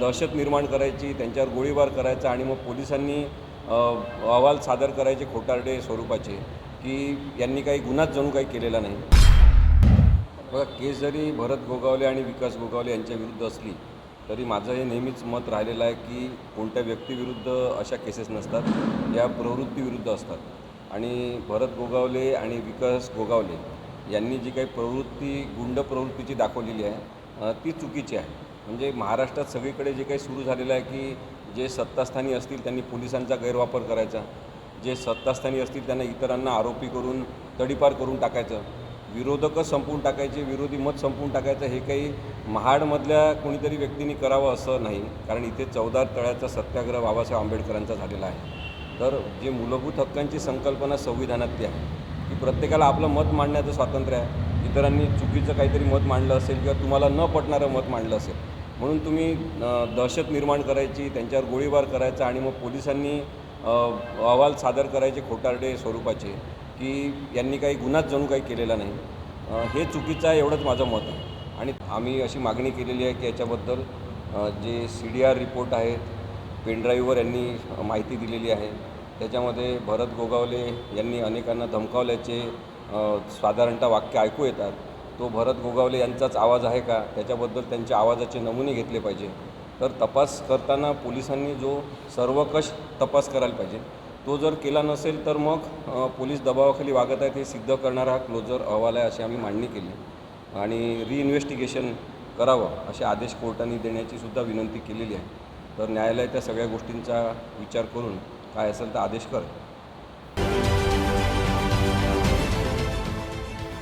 दहशत निर्माण करायची त्यांच्यावर गोळीबार करायचा आणि मग पोलिसांनी अहवाल सादर करायचे खोटारडे स्वरूपाचे की यांनी काही गुन्हाच जणू काही केलेला नाही. बघा केस जरी भरत गोगावले आणि विकास गोगावले यांच्या विरुद्ध असली तरी माझं हे नेहमीच मत राहिलेलं आहे की कोणत्या व्यक्तीविरुद्ध अशा केसेस नसतात. या प्रवृत्तीविरुद्ध असतात. आणि भरत गोगावले आणि विकास गोगावले यांनी जी काही प्रवृत्ती गुंड प्रवृत्तीची दाखवलेली आहे ती चुकीची आहे. म्हणजे महाराष्ट्रात सगळीकडे जे काही सुरू झालेलं आहे की जे सत्तास्थानी असतील त्यांनी पोलिसांचा गैरवापर करायचा. जे सत्तास्थानी असतील त्यांना इतरांना आरोपी करून तडीपार करून टाकायचं. विरोधकच संपवून टाकायचे विरोधी मत संपवून टाकायचं हे काही महाडमधल्या कोणीतरी व्यक्तींनी करावं असं नाही. कारण इथे चौदार तळ्याचा सत्याग्रह बाबासाहेब आंबेडकरांचा झालेला आहे. तर जे मूलभूत हक्कांची संकल्पना संविधानातली आहे. की प्रत्येकाला आपलं मत मांडण्याचं स्वातंत्र्य आहे. इतरांनी चुकीचं काहीतरी मत मांडलं असेल किंवा तुम्हाला न पटणारं मत मांडलं असेल म्हणून तुम्ही दहशत निर्माण करायची त्यांच्यावर गोळीबार करायचा आणि मग पोलिसांनी अहवाल सादर करायचे खोटारडे स्वरूपाचे की यांनी काही गुन्हाच जणू काही केलेला नाही. हे चुकीचं आहे एवढंच माझं मत आहे. आणि आम्ही अशी मागणी केलेली आहे की याच्याबद्दल जे सी डी आर रिपोर्ट आहेत पेनड्राईव्हवर यांनी माहिती दिलेली आहे. त्याच्यामध्ये भरत गोगावले यांनी अनेकांना धमकावल्याचे साधारणतः वाक्य ऐकू येतात. तो भरत गोगावले यांचाच आवाज आहे का? त्याच्याबद्दल त्यांच्या आवाजाचे नमुने घेतले पाहिजे. तर तपास करताना पोलिसांनी जो सर्वकष तपास करायला पाहिजे. तो जर केला नसेल तर मग पोलीस दबावाखाली वागत आहेत हे सिद्ध करणारा हा क्लोजर अहवाल आहे अशी आम्ही मांडणी केली. आणि रिइन्व्हेस्टिगेशन करावं असे आदेश कोर्टाने देण्याची सुद्धा विनंती केलेली आहे. तर न्यायालय त्या सगळ्या गोष्टींचा विचार करून काय असेल तर आदेश करेल.